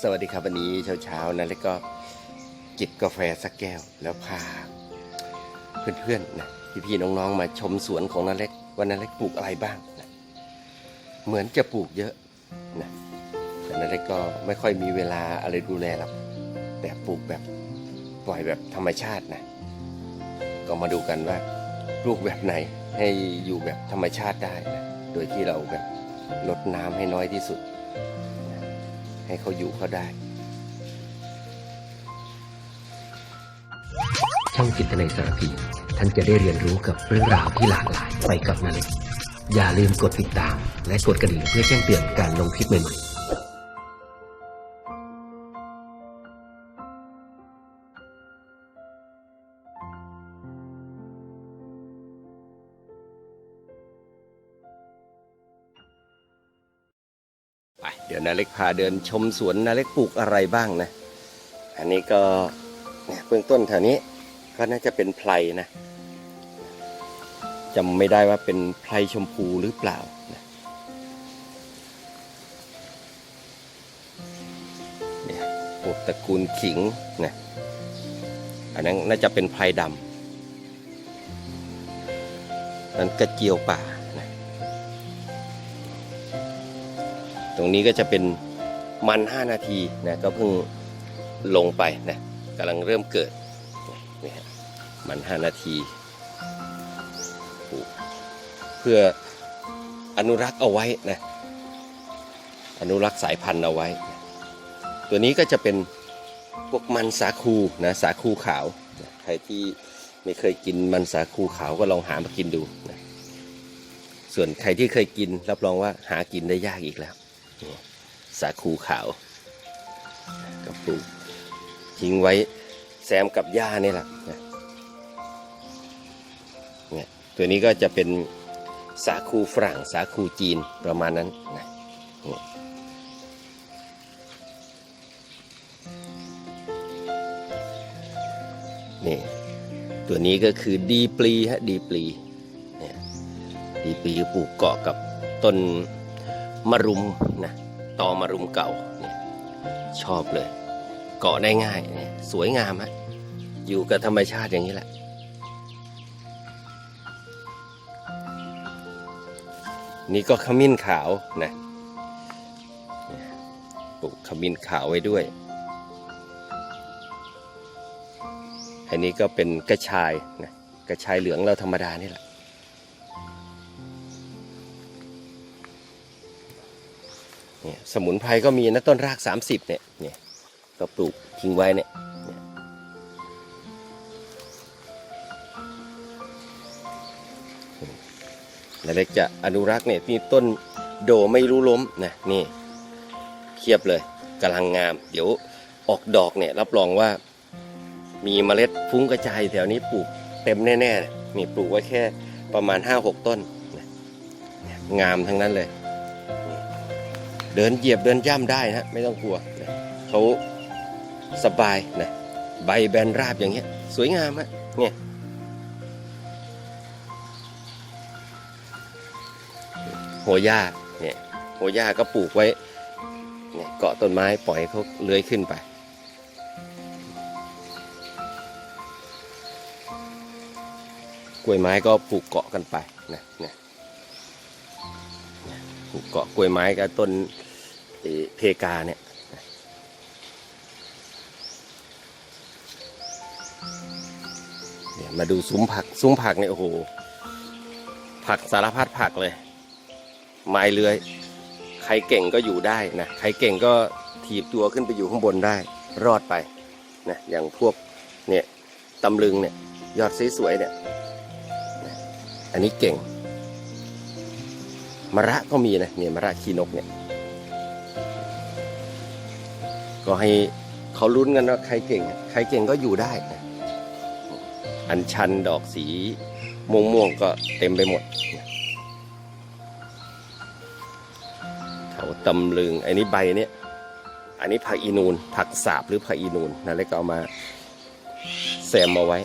สวัสดีครับวันนี้เช้าๆนะแล้วก็จิบกาแฟสักแก้วแล้วพา เพื่อนๆนะพี่ๆน้องๆ มาชมสวนของนาเล็กว่านาเล็กปลูกอะไรบ้างนะเหมือนจะปลูกเยอะนะแต่นาเล็กก็ไม่ค่อยมีเวลาอะไรดูแลหรอกแต่ปลูกแบบปล่อยแบบธรรมชาตินะก็มาดูกันว่าปลูกแบบไหนให้อยู่แบบธรรมชาติได้นะโดยที่เราแบบลดน้ำให้น้อยที่สุด ให้เขาอยู่เขาได้ ช่องจิตในสารพี ท่านจะได้เรียนรู้กับเรื่องราวที่หลากหลายไปกับนาเล็กอย่าลืมกดติดตาม และกดกระดิ่งเพื่อแจ้งเตือนการลงคลิปใหม่ๆ เล็กพาเดินชมสวนนาเล็กปลูกอะไรบ้างนะ อันนี้ก็เนี่ยเบื้องต้นแถวนี้ก็น่าจะเป็นไพรนะจำไม่ได้ว่าเป็นไพรชมพูหรือเปล่านะเนี่ยปลูกตระกูลขิงนะอันนั้นน่าจะเป็นไพรดำนั้นกระเจียวป่า ตรงนี้ก็จะเป็นมัน 5 นาทีนะก็เพิ่งลงไปนะกำลังเริ่มเกิดนี่ฮะมัน 5 นาที เพื่ออนุรักษ์เอาไว้นะอนุรักษ์สายพันธุ์เอาไว้ ตัวนี้ก็จะเป็นพวกมันสาคูนะสาคูขาว ใครที่ไม่เคยกินมันสาคูขาวก็ลองหามากินดูนะส่วนใครที่เคยกินรับรองว่าหากินได้ยากอีกแล้ว สาคูขาวก็ปลูกทิ้งไว้แซมกับหญ้านี่แหละเนี่ยตัวนี้ก็จะเป็นสาคูฝรั่งสาคูจีนประมาณนั้นนะเนี่ยนี่ตัวนี้ก็คือดีปลีฮะดีปลีเนี่ยดีปลีปลูกเกาะกับต้น มะรุมนะตอมะรุมเก่าเนี่ยชอบเลย เกาะได้ง่ายเนี่ยสวยงามฮะอยู่กับธรรมชาติอย่างนี้แหละนี่ก็ขมิ้นขาวนะปลูกขมิ้นขาวไว้ด้วย อันนี้ก็เป็นกระชายนะกระชายเหลืองเราธรรมดานี่แหละ เนี่ยสมุนไพรก็มีนะต้นราก 30เนี่ยเนี่ยก็ปลูกทิ้งไว้เนี่ยเนี่ยเล็กจะอนุรักษ์เนี่ยมีต้นโดไม่รู้ล้มนะนี่เทียบเลยกำลังงาม เดี๋ยวออกดอกเนี่ยรับรองว่ามีเมล็ดฟุ้งกระจายแถวนี้ปลูกเต็มแน่ๆนี่ปลูกไว้แค่ประมาณ 5-6 ต้นนะเนี่ยงามทั้งนั้นเลย เดินเหยียบเดินย่ำได้นะไม่ต้องกลัวนะเขาสบายนะใบแบนราบอย่างเงี้ย สวยงามฮะเนี่ยโหย่าเนี่ยโหย่าก็ปลูกไว้เนี่ยเกาะต้นไม้ปล่อยเขาเลื้อยขึ้นไป กล้วยไม้ก็ปลูกเกาะกันไปนะเนี่ยปลูกเกาะกล้วยไม้กับต้น เพกาเนี่ยมาดูซุ้มผัก ซุ้มผักเนี่ยโอ้โห ผักสารพัดผักเลย ไม้เลื้อย ใครเก่งก็อยู่ได้นะ ใครเก่งก็ถีบตัวขึ้นไปอยู่ข้างบนได้ รอดไปนะ อย่างพวกเนี่ยตำลึงเนี่ย ยอดสวยๆเนี่ย อันนี้เก่งมะระก็มีนะเนี่ยมะระขี้นกเนี่ย ก็ให้เขาลุ้นกันว่าใครเก่ง ใครเก่งก็อยู่ได้นะอันชันดอกสีม่วงม่วงก็เต็มไปหมดเถาตำลึงอันนี้ใบเนี่ย อันนี้ผักอีนูน ผักสาบหรือผักอีนูนนะแล้วก็เอามาแซมเอาไว้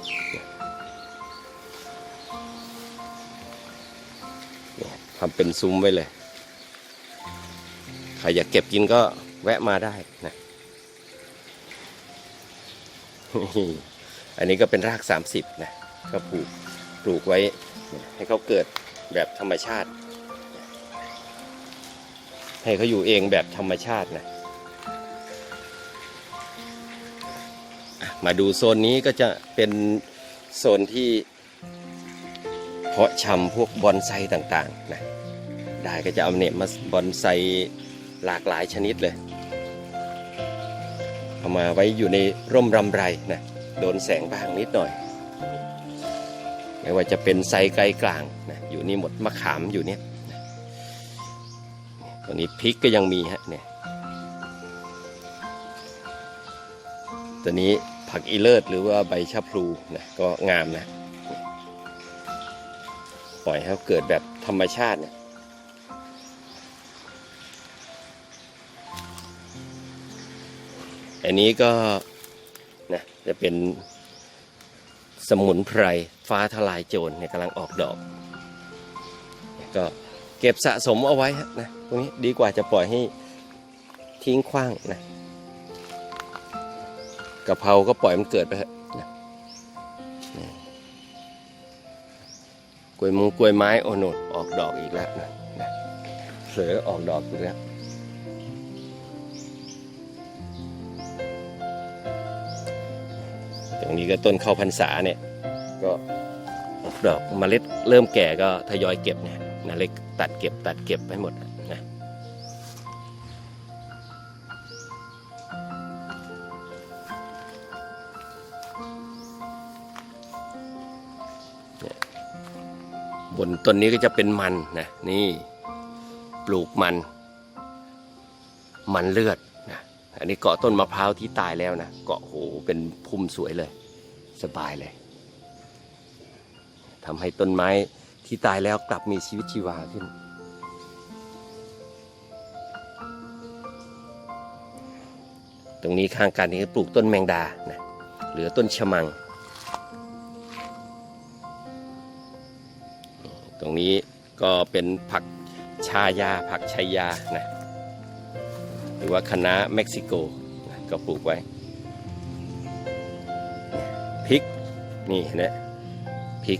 ทำเป็นซุ้มไว้เลย ใครอยากเก็บกินก็แวะมาได้นะ อันนี้ก็เป็นราก 30 นะก็ปลูกปลูกไว้ให้เขาเกิดแบบธรรมชาติ ให้เขาอยู่เองแบบธรรมชาตินะมาดูโซนนี้ก็จะเป็นโซนที่เพาะชำพวกบอนไซต่างๆนะได้ก็จะเอาเนี่ยมาบอนไซหลากหลายชนิดเลย มาไว้อยู่ในร่มรำไรนะโดนแสงบ้างนิดหน่อย ไม่ว่าจะเป็นไซไกลกลางนะอยู่นี่หมดมะขามอยู่เนี่ยตัวนี้พริกก็ยังมีฮะเนี่ยตัวนี้ผักอีเลิศหรือว่าใบชะพลูนะก็งามนะ ปล่อยให้เขาเกิดแบบธรรมชาติเนี่ย อันนี้ก็นะจะเป็นสมุนไพรฟ้าทลายโจรเนี่ยกำลังออกดอก ก็เก็บสะสมเอาไว้นะตรงนี้ดีกว่าจะปล่อยให้ทิ้งขว้างนะกะเพราก็ปล่อยมันเกิดไปเถอะนะกล้วยมุงกล้วยไม้โอโนดออกดอกอีกแล้วนะนะเสือออกดอกอีกแล้ว รงนี้ก็ต้นข้าวพรรษาเนี่ยก็ออกดอกเมล็ดเริ่มแก่ก็ทยอยเก็บเนี่ยนาเล็กตัดเก็บตัดเก็บไปหมดนะบนต้นนี้ก็จะเป็นมันนะนี่ปลูกมัน มันเลือด อันนี้เกาะต้นมะพร้าวที่ตายแล้วนะ เกาะโหเป็นพุ่มสวยเลย สบายเลยทำให้ต้นไม้ที่ตายแล้วกลับมีชีวิตชีวาขึ้น ตรงนี้ข้างกันนี้ปลูกต้นแมงดานะเหลือต้นชะมัง ตรงนี้ก็เป็นผักชายาผักชายานะ หรือว่าคณะเม็กซิโกก็ปลูกไว้พริกนี่นะพริก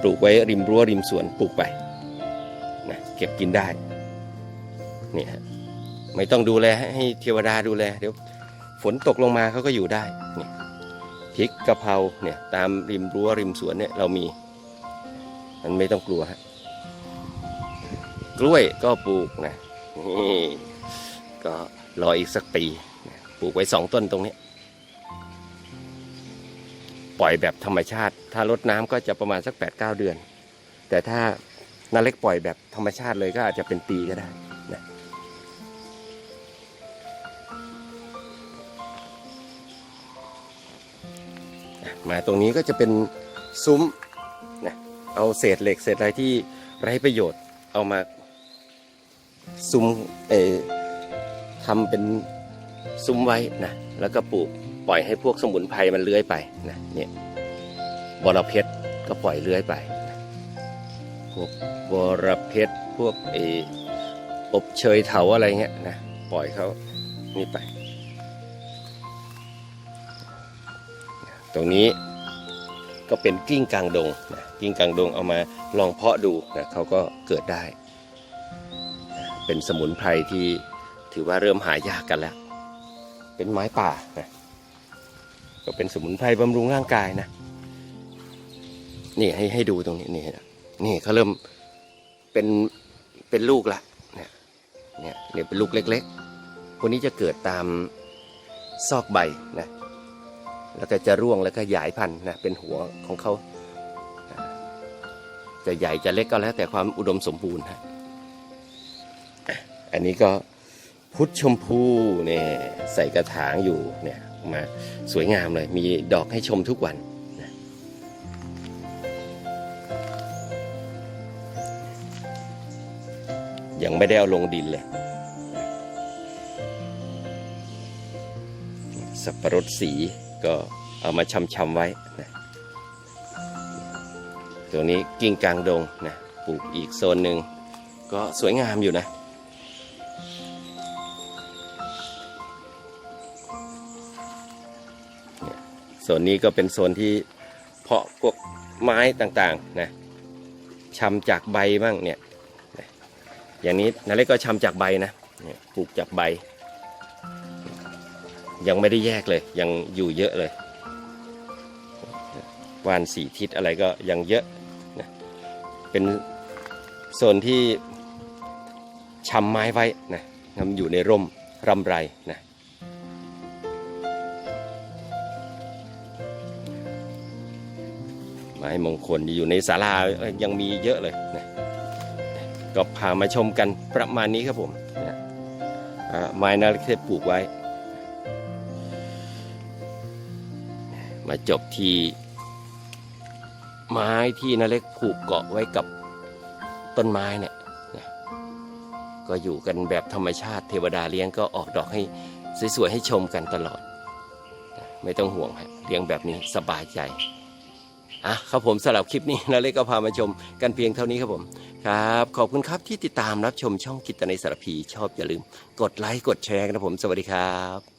ปลูกไว้ริมรั้วริมสวนปลูกไปนะเก็บกินได้นี่ฮะไม่ต้องดูแลให้ให้เทวดาดูแลเดี๋ยวฝนตกลงมาเขาก็อยู่ได้นี่พริกกะเพราเนี่ยตามริมรั้วริมสวนเนี่ยเรามีมันไม่ต้องกลัวฮะกล้วยก็ปลูกนะนี่ ก็รออีกสักปี ปลูกไว้สองต้นตรงนี้ ปล่อยแบบธรรมชาติ ถ้ารดน้ำก็จะประมาณสัก8ปดเเดือน แต่ถ้านาเล็กปล่อยแบบธรรมชาติเลยก็อาจจะเป็นปีก็ได้นะมาตรงนี้ก็จะเป็นซุ้มนะเอาเศษเหล็กเศษอะไรที่ไร้ประโยชน์เอามาซุ้มเอ ทำเป็นซุ้มไว้นะแล้วก็ปลูกปล่อยให้พวกสมุนไพรมันเลื้อยไปนะเนี่ยบรเพชรก็ปล่อยเลื้อยไปนะพวกบระเพชรพวกเออบเชยเถาอะไรเงี้ยนะปล่อยเขานี่ไป ตรงนี้ก็เป็นกิ้งกลางดงนะกิ้งกลางดงเอามาลองเพาะดูนะเขาก็เกิดได้ เป็นสมุนไพรที่ ถือว่าเริ่มหายากกันแล้ว เป็นไม้ป่านะก็เป็นสมุนไพรบำรุงร่างกายนะ นี่ให้ให้ดูตรงนี้นี่นะนี่เขาเริ่มเป็นเป็นลูกละเนี่ยเนี่ยเนี่ยเป็นลูกเล็กๆพวกนี้จะเกิดตามซอกใบนะแล้วก็จะร่วงแล้วก็หยายพันธุ์นะเป็นหัวของเขาจะใหญ่จะเล็กก็แล้วแต่ความอุดมสมบูรณ์ฮะอันนี้ก็ พุทธชมพูเนี่ยใส่กระถางอยู่เนี่ยมาสวยงามเลยมีดอกให้ชมทุกวันนะยังไม่ได้เอาลงดินเลยสับประรดสีก็เอามาชำๆไว้นะตัวนี้กิ่งกลางดงนะปลูกอีกโซนหนึ่งก็สวยงามอยู่นะ โซนนี้ก็เป็นโซนที่เพาะพวกไม้ต่างๆนะชำจากใบบ้างเนี่ยอย่างนี้นาเล็กก็ชำจากใบนะปลูกจากใบ ยังไม่ได้แยกเลยยังอยู่เยอะเลย วานสีทิศอะไรก็ยังเยอะนะเป็นโซนที่ชำไม้ไว้นะนำอยู่ในร่มรำไรนะ ไม้มงคลอยู่ในศาลายังมีเยอะเลยนะก็พามาชมกันประมาณนี้ครับผมนะไม้นาเล็กเทพปลูกไว้ มาจบที่ไม้ที่นาเล็กผูกเกาะไว้กับต้นไม้เนี่ยก็อยู่กันแบบธรรมชาติเทวดาเลี้ยงก็ออกดอกให้สวยๆให้ชมกันตลอด ไม่ต้องห่วงฮะเลี้ยงแบบนี้สบายใจ อะครับผมสำหรับคลิปนี้นาเล็กก็พามาชมกันเพียงเท่านี้ครับผมครับ ขอบคุณครับที่ติดตามรับชมช่องกิตในสารพีชอบอย่าลืม กดไลค์กดแชร์นะผมสวัสดีครับ